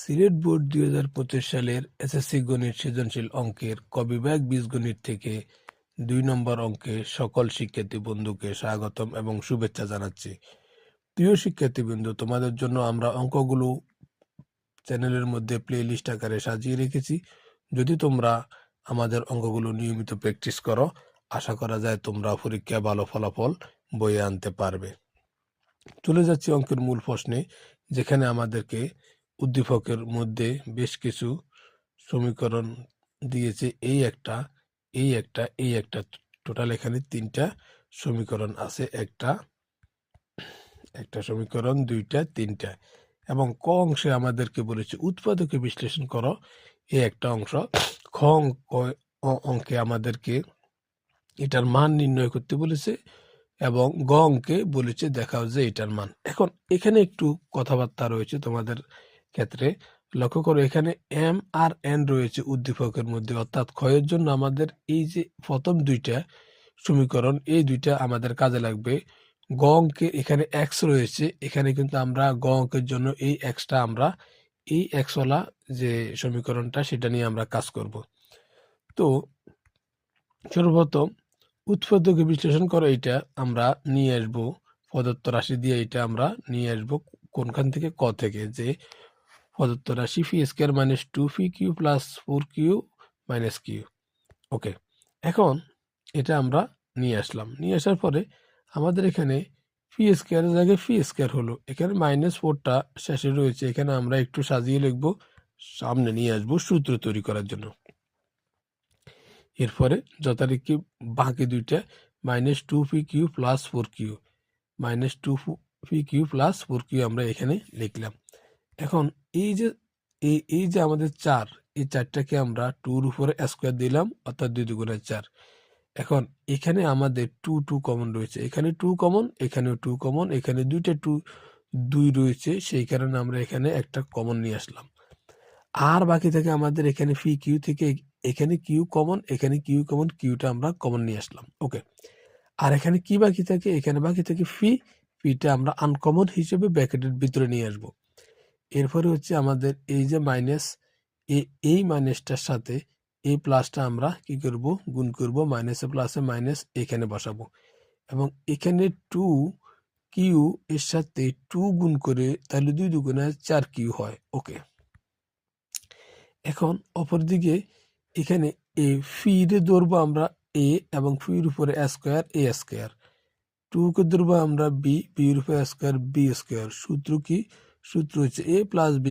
Sylhet board দুই হাজার পঁচিশ সালের এসএসসি গণিত সৃজনশীল অঙ্কের ক বিভাগ বীজগণিত থেকে দুই নম্বর অঙ্কে সকল শিক্ষার্থী বন্ধুকে স্বাগতম এবং শুভেচ্ছা জানাচ্ছি। প্রিয় শিক্ষার্থীবৃন্দু, তোমাদের জন্য আমরা অঙ্কগুলো চ্যানেলের মধ্যে প্লে লিস্ট আকারে সাজিয়ে রেখেছি। যদি তোমরা আমাদের অঙ্কগুলো নিয়মিত প্র্যাকটিস করো, আশা করা যায় তোমরা পরীক্ষায় ভালো ফলাফল বয়ে আনতে পারবে। চলে যাচ্ছি অঙ্কের মূল প্রশ্নে, যেখানে আমাদেরকে উদ্দীপকের মধ্যে বেশ কিছু সমীকরণ দিয়েছে। এই একটা এই একটা এই একটা, টোটাল এখানে তিনটা সমীকরণ আছে। একটা একটা সমীকরণ, দুইটা, তিনটা। এবং ক অংশে আমাদেরকে বলেছে, উৎপাদকে বিশ্লেষণ করো। এই একটা অংশ। খ অঙ্ক আমাদেরকে এটার মান নির্ণয় করতে বলেছে এবং গ অঙ্কে বলেছে দেখাও যে এটার মান। এখন এখানে একটু কথাবার্তা রয়েছে তোমাদের ক্ষেত্রে লক্ষ্য করো এখানে এম আর এন রয়েছে উদ্দীপকের মধ্যে। অর্থাৎ ক্ষয়ের জন্য আমাদের এই যে প্রথম দুইটা সমীকরণ, এই দুইটা আমাদের কাজে লাগবে। গ অঙ্কে এখানে এক্স রয়েছে, এখানে কিন্তু আমরা গ অঙ্কের জন্য এই এক্সটা আমরা, এই এক্সওয়ালা যে সমীকরণটা সেটা নিয়ে আমরা কাজ করব। তো সর্বপ্রথম উৎপাদকে বিশ্লেষণ করে এটা আমরা নিয়ে আসব, প্রদত্ত রাশি দিয়ে এটা আমরা নিয়ে আসব কোনখান থেকে? ক থেকে, যে প্রদত্ত রাশি phi square minus two phi q plus four q minus q okay এখন এটা আমরা নিয়ে আসলাম। নিয়ে আসার পরে আমাদের এখানে ফি স্কোয়ারের জায়গায় ফি স্কোয়ার হলো। এখানে মাইনাস ফোরটা শেষে রয়েছে। এখানে আমরা একটু সাজিয়ে লিখব, সামনে নিয়ে আসব সূত্র তৈরি করার জন্য। এরপরে যথারীতি বাকি দুইটা minus two p q plus four q minus two p q plus four q আমরা এখানে লিখলাম। এখন এই যে, এই এই যে আমাদের চার, এই চারটাকে আমরা টুর উপরে স্কোয়ার দিলাম, অর্থাৎ দুই দুগুণে চার। এখন এখানে আমাদের টু টু কমন রয়েছে। এখানে টু কমন এখানেও টু কমন এখানে দুইটা টু দুই রয়েছে। সেই কারণে আমরা এখানে একটা কমন নিয়ে আসলাম। আর বাকি থেকে আমাদের এখানে ফি কিউ থেকে এখানে কিউ কমন এখানে কিউ কমন কিউটা আমরা কমন নিয়ে আসলাম। ওকে আর এখানে কি বাকি থাকে? এখানে বাকি থাকে ফি ফিটা আমরা আনকমন হিসেবে ব্র্যাকেটের ভিতরে নিয়ে আসব। এরপরে হচ্ছে আমাদের এই যে মাইনাস এই মাইনাসটার সাথে এই প্লাসটা আমরা কি করব? গুণ করব মাইনাসে প্লাসে মাইনাস এখানে বসাবো। এবং এখানে টু কিউ এর সাথে টু গুণ করে তাহলে দুই দুগুণে চার কিউ হয়। ওকে এখন অপরদিকে এখানে এ ফিরে ধরবো আমরা এ এবং ফির উপরে স্কোয়ার এ স্কোয়ার টু কে ধরবো আমরা বি বির উপরে স্কোয়ার বি স্কোয়ার সূত্র কি? সূত্র হচ্ছে এ প্লাস বি